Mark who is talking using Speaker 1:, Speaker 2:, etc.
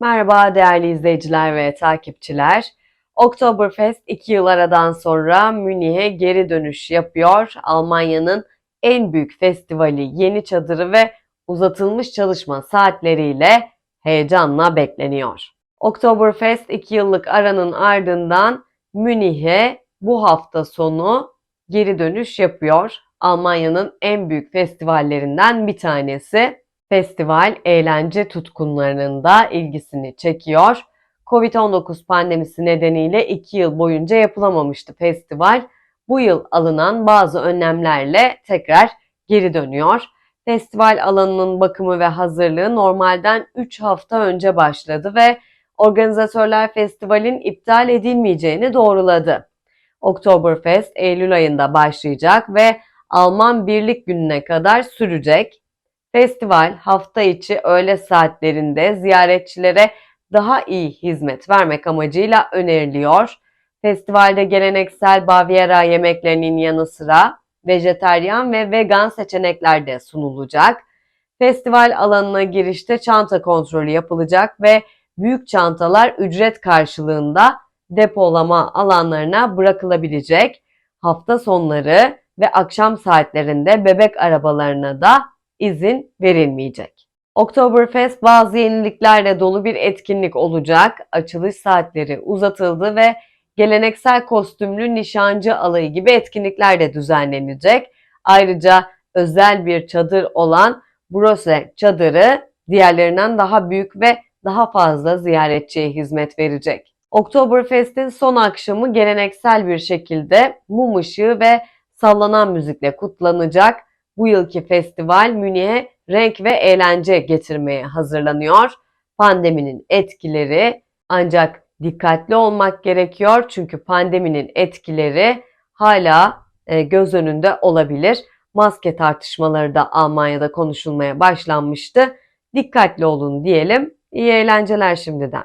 Speaker 1: Merhaba değerli izleyiciler ve takipçiler. Oktoberfest 2 yıl aradan sonra Münih'e geri dönüş yapıyor. Almanya'nın en büyük festivali yeni çadırı ve uzatılmış çalışma saatleriyle heyecanla bekleniyor. Oktoberfest 2 yıllık aranın ardından Münih'e bu hafta sonu geri dönüş yapıyor. Almanya'nın en büyük festivallerinden bir tanesi. Festival eğlence tutkunlarının da ilgisini çekiyor. Covid-19 pandemisi nedeniyle 2 yıl boyunca yapılamamıştı festival. Bu yıl alınan bazı önlemlerle tekrar geri dönüyor. Festival alanının bakımı ve hazırlığı normalden 3 hafta önce başladı ve organizatörler festivalin iptal edilmeyeceğini doğruladı. Oktoberfest Eylül ayında başlayacak ve Alman Birlik Günü'ne kadar sürecek. Festival hafta içi öğle saatlerinde ziyaretçilere daha iyi hizmet vermek amacıyla öneriliyor. Festivalde geleneksel Baviera yemeklerinin yanı sıra vejeteryan ve vegan seçenekler de sunulacak. Festival alanına girişte çanta kontrolü yapılacak ve büyük çantalar ücret karşılığında depolama alanlarına bırakılabilecek. Hafta sonları ve akşam saatlerinde bebek arabalarına da izin verilmeyecek. Oktoberfest bazı yeniliklerle dolu bir etkinlik olacak. Açılış saatleri uzatıldı ve geleneksel kostümlü nişancı alayı gibi etkinlikler de düzenlenecek. Ayrıca özel bir çadır olan Brose çadırı diğerlerinden daha büyük ve daha fazla ziyaretçiye hizmet verecek. Oktoberfest'in son akşamı geleneksel bir şekilde mum ışığı ve sallanan müzikle kutlanacak. Bu yılki festival Münih'e renk ve eğlence getirmeye hazırlanıyor. Pandeminin etkileri ancak dikkatli olmak gerekiyor çünkü pandeminin etkileri hala e, göz önünde olabilir. Maske tartışmaları da Almanya'da konuşulmaya başlanmıştı. Dikkatli olun diyelim. İyi eğlenceler şimdiden.